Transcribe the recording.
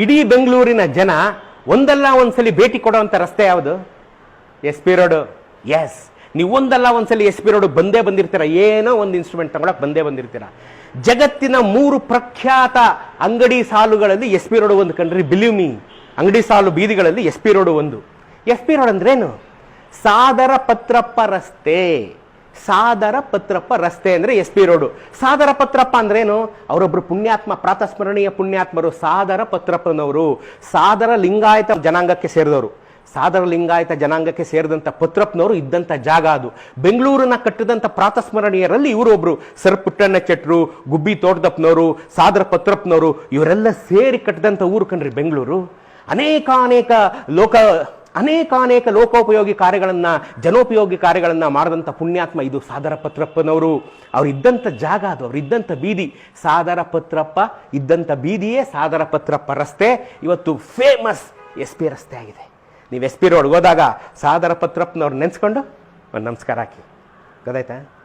ಇಡೀ ಬೆಂಗಳೂರಿನ ಜನ ಒಂದಲ್ಲ ಒಂದ್ಸಲಿ ಭೇಟಿ ಕೊಡುವಂಥ ರಸ್ತೆ ಯಾವುದು? S P road. ಎಸ್ ನೀವು ಒಂದಲ್ಲ ಒಂದ್ಸಲಿ ಎಸ್ ಪಿ ರೋಡು ಬಂದೇ ಬಂದಿರ್ತೀರ? ಏನೋ ಒಂದು ಇನ್ಸ್ಟ್ರೂಮೆಂಟ್ ತಗೊಳಕ್ ಬಂದೇ ಬಂದಿರ್ತೀರ? ಜಗತ್ತಿನ ಮೂರು ಪ್ರಖ್ಯಾತ ಅಂಗಡಿ ಸಾಲುಗಳಲ್ಲಿ ಎಸ್ ಪಿ ರೋಡು ಒಂದು ಕಂಡ್ರಿ ಮೀ ಅಂಗಡಿ ಸಾಲು ಬೀದಿಗಳಲ್ಲಿ ಎಸ್ ಪಿ ರೋಡು ಒಂದು. ಎಸ್ ಪಿ ರೋಡ್ ಅಂದ್ರೇನು? ಸಾದರ ಪತ್ರಪ್ಪ ರಸ್ತೆ. ಸಾದರ ಪತ್ರಪ್ಪ ರಸ್ತೆ ಅಂದ್ರೆ S P road. Sadara Patrappa ಅಂದ್ರೇನು ಅವರೊಬ್ರು ಪುಣ್ಯಾತ್ಮ, ಪ್ರಾತಸ್ಮರಣೀಯ ಪುಣ್ಯಾತ್ಮರು, ಸಾದರ ಪತ್ರಪ್ಪನವರು. ಸಾದರ ಲಿಂಗಾಯತ ಜನಾಂಗಕ್ಕೆ ಸೇರಿದವರು. ಸಾದರ ಲಿಂಗಾಯತ ಜನಾಂಗಕ್ಕೆ ಸೇರಿದಂಥ ಪತ್ರಪ್ಪನವರು ಇದ್ದಂಥ ಜಾಗ ಅದು. ಬೆಂಗಳೂರನ್ನ ಕಟ್ಟಿದಂಥ ಪ್ರಾತಸ್ಮರಣೀಯರಲ್ಲಿ ಇವರೊಬ್ರು ಸರ್ ಪುಟ್ಟಣ್ಣ ಚಟ್ರು, ಗುಬ್ಬಿ ತೋಟದಪ್ಪನವರು, ಸಾದರ ಪತ್ರಪ್ಪನವರು, ಇವರೆಲ್ಲ ಸೇರಿ ಕಟ್ಟಿದಂಥ ಊರು ಕಣ್ರಿ ಬೆಂಗಳೂರು. ಅನೇಕಾನೇಕ ಲೋಕ ಅನೇಕಾನೇಕ ಲೋಕೋಪಯೋಗಿ ಕಾರ್ಯಗಳನ್ನು, ಜನೋಪಯೋಗಿ ಕಾರ್ಯಗಳನ್ನು ಮಾಡಿದಂಥ ಪುಣ್ಯಾತ್ಮ ಇದು ಸಾದರ ಪತ್ರಪ್ಪನವರು ಅವರಿದ್ದಂಥ ಜಾಗ ಅದು ಅವರಿದ್ದಂಥ ಬೀದಿ. ಸಾದರ ಪತ್ರಪ್ಪ ಇದ್ದಂಥ ಬೀದಿಯೇ ಸಾದರ ಪತ್ರಪ್ಪ ರಸ್ತೆ. ಇವತ್ತು ಫೇಮಸ್ ಎಸ್ ಪಿ ರಸ್ತೆ ಆಗಿದೆ. ನೀವು ಎಸ್ ಪಿ ರೋಡ್ಗೆ ಹೋದಾಗ ಸಾದರ ಪತ್ರಪ್ಪನವ್ರು ನೆನೆಸ್ಕೊಂಡು ಒಂದು ನಮಸ್ಕಾರ ಹಾಕಿ. ಗೊತ್ತಾಯ್ತಾ?